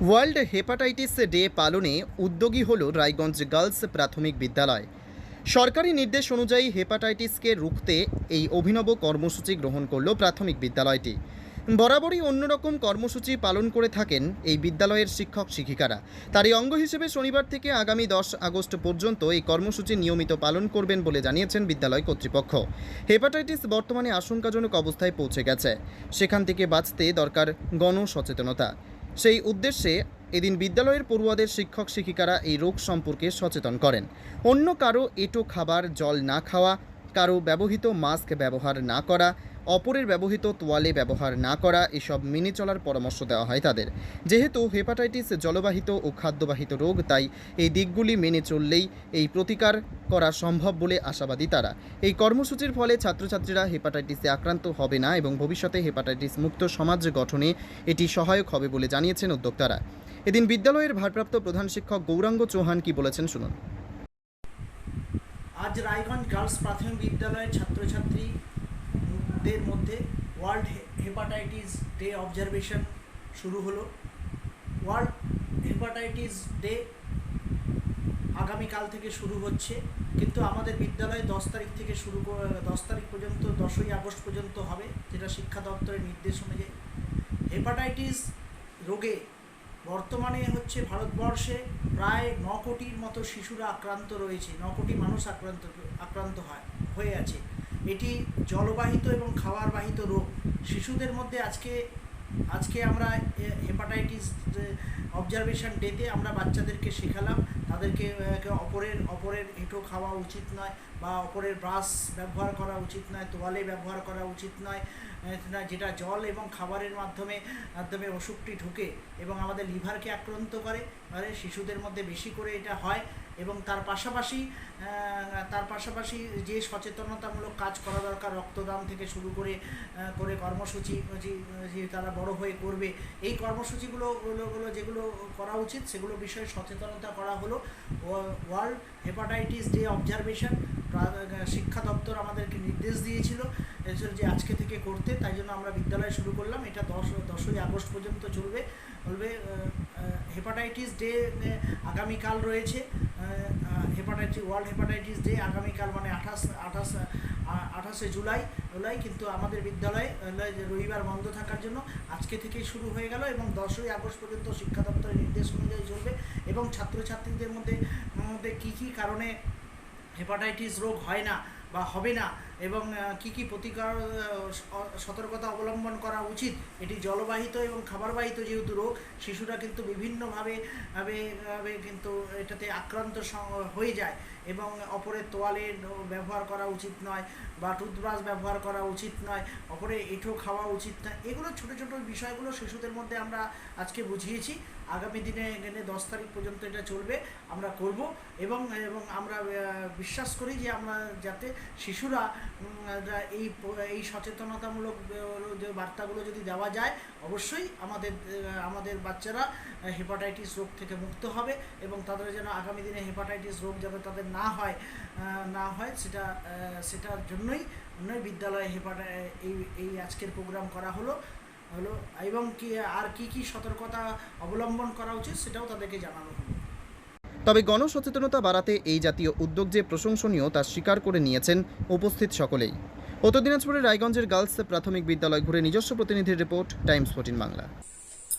World hepatitis day পালনে উদ্যোগী হল রায়গঞ্জ গার্লস প্রাথমিক বিদ্যালয়। সরকারি নির্দেশ অনুযায়ী হেপাটাইটিসকে রুখতে এই অভিনব কর্মসূচি গ্রহণ করল প্রাথমিক বিদ্যালয়টি। বরাবরই অন্যরকম কর্মসূচি পালন করে থাকেন এই বিদ্যালয়ের শিক্ষক শিক্ষিকারা। তারই অঙ্গ হিসেবে শনিবার থেকে আগামী দশ আগস্ট পর্যন্ত এই কর্মসূচি নিয়মিত পালন করবেন বলে জানিয়েছেন বিদ্যালয় কর্তৃপক্ষ। হেপাটাইটিস বর্তমানে আশঙ্কাজনক অবস্থায় পৌঁছে গেছে। সেখান থেকে বাঁচতে দরকার গণসচেতনতা। সেই উদ্দেশ্যে এদিন বিদ্যালয়ের পড়ুয়াদের শিক্ষক শিক্ষিকারা এই রোগ সম্পর্কে সচেতন করেন। অন্য কারও এটো খাবার, জল না খাওয়া, কারও ব্যবহৃত মাস্ক ব্যবহার না করা অপরের ব্যবহৃত তোয়ালে ব্যবহার না করা, এসব মেনে চলার পরামর্শ দেওয়া হয় তাদের। যেহেতু হেপাটাইটিস জলবাহিত ও খাদ্যবাহিত রোগ, তাই এই দিকগুলি মেনে চললেই এই প্রতিকার করা সম্ভব বলে আশাবাদী তারা। এই কর্মসূচির ফলে ছাত্রছাত্রীরা হেপাটাইটিসে আক্রান্ত হবে না এবং ভবিষ্যতে হেপাটাইটিস মুক্ত সমাজ গঠনে এটি সহায়ক হবে বলে জানিয়েছেন উদ্যোক্তারা। এদিন বিদ্যালয়ের ভারপ্রাপ্ত প্রধান শিক্ষক গৌরাঙ্গ চৌহান কি বলেছেন শুনুন। আজ রায়গঞ্জ গার্লস প্রাথমিক বিদ্যালয়ের ছাত্রছাত্রীদের মধ্যে ওয়ার্ল্ড হেপাটাইটিস ডে অবজারভেশন শুরু হলো। ওয়ার্ল্ড হেপাটাইটিস ডে আগামীকাল থেকে শুরু হচ্ছে, কিন্তু আমাদের বিদ্যালয়ে দশ তারিখ থেকে শুরু দশ তারিখ পর্যন্ত, দশই আগস্ট পর্যন্ত হবে, যেটা শিক্ষা দপ্তরের নির্দেশ অনুযায়ী। হেপাটাইটিস রোগে বর্তমানে হচ্ছে ভারতবর্ষে প্রায় ন কোটির মতো শিশুরা আক্রান্ত রয়েছে, ন কোটি মানুষ আক্রান্ত আক্রান্ত হয়, হয়ে আছে। এটি জলবাহিত এবং খাওয়ারবাহিত রোগ। শিশুদের মধ্যে আজকে আজকে আমরা হেপাটাইটিস অবজারভেশন ডেতে আমরা বাচ্চাদেরকে শেখালাম। তাদেরকে অপরের অপরের এঁটো খাওয়া উচিত নয় বা অপরের ব্রাশ ব্যবহার করা উচিত নয়, তোয়ালে ব্যবহার করা উচিত নয়। যেটা জল এবং খাবারের মাধ্যমে মাধ্যমে অসুখটি ঢুকে এবং আমাদের লিভারকে আক্রান্ত করে শিশুদের মধ্যে বেশি করে এটা হয় এবং তার পাশাপাশি তার পাশাপাশি যে সচেতনতামূলক কাজ করা দরকার, রক্তদান থেকে শুরু করে করে কর্মসূচি, যে- তারা বড় হয়ে করবে, এই কর্মসূচিগুলো গুলো- গুলো যেগুলো করা উচিত, সেগুলো বিষয়ে সচেতনতা করা হলো। ওয়ার্ল্ড হেপাটাইটিস ডে অবজারভেশন শিক্ষা দপ্তর আমাদেরকে নির্দেশ দিয়েছিল যে আজকে থেকে করতে, তাই জন্য আমরা বিদ্যালয় শুরু করলাম। এটা দশ, দশই আগস্ট পর্যন্ত চলবে, বলবে হেপাটাইটিস ডে আগামীকাল রয়েছে হেপাটাইটিস ওয়ার্ল্ড হেপাটাইটিস ডে আগামীকাল মানে আঠাশ আঠাশ আঠাশে জুলাই জুলাই, কিন্তু আমাদের বিদ্যালয় রবিবার বন্ধ থাকার জন্য আজকে থেকেই শুরু হয়ে গেল এবং দশই আগস্ট পর্যন্ত শিক্ষা দপ্তরের নির্দেশ অনুযায়ী চলবে এবং ছাত্রছাত্রীদের মধ্যে মধ্যে কী কী কারণে হেপাটাইটিস রোগ হয় না বা হবে না এবং কি কি প্রতিকার সতর্কতা অবলম্বন করা উচিত, এটি জলবাহিত এবং খাবারবাহিত যেহেতু রোগ, শিশুরা কিন্তু বিভিন্নভাবে, ভাবে ভাবে কিন্তু এটাতে আক্রান্ত হয়ে যায় এবং অপরের তোয়ালে ব্যবহার করা উচিত নয় বা টুথব্রাশ ব্যবহার করা উচিত নয়, অপরে এঁঠো খাওয়া উচিত নয়, এগুলো ছোটো ছোটো বিষয়গুলো শিশুদের মধ্যে আমরা আজকে বুঝিয়েছি। আগামী দিনে এখানে দশ তারিখ পর্যন্ত এটা চলবে, আমরা করব এবং এবং আমরা বিশ্বাস করি যে আমরা যাতে শিশুরা এই এই সচেতনতামূলক যে বার্তাগুলো যদি দেওয়া যায়, অবশ্যই আমাদের আমাদের বাচ্চারা হেপাটাইটিস রোগ থেকে মুক্ত হবে এবং তাদের যেন আগামী দিনে হেপাটাইটিস রোগ যাতে তাদের না হয় না হয়, সেটা সেটার জন্যই বিদ্যালয়ে হেপাটাই এই এই আজকের প্রোগ্রাম করা হলো। হলো, এবং কি, আর কি কি সতর্কতা অবলম্বন করা উচিত সেটাও তাদেরকে জানানো হলো। তবে গণসচেতনতা বাড়াতে এই জাতীয় উদ্যোগ যে প্রশংসনীয়, তা স্বীকার করে নিয়েছেন উপস্থিত সকলেই। উত্তর দিনাজপুরের রায়গঞ্জের গার্লস প্রাথমিক বিদ্যালয় ঘুরে নিজস্ব প্রতিনিধির রিপোর্ট, টাইমস ফোর্টিন বাংলা।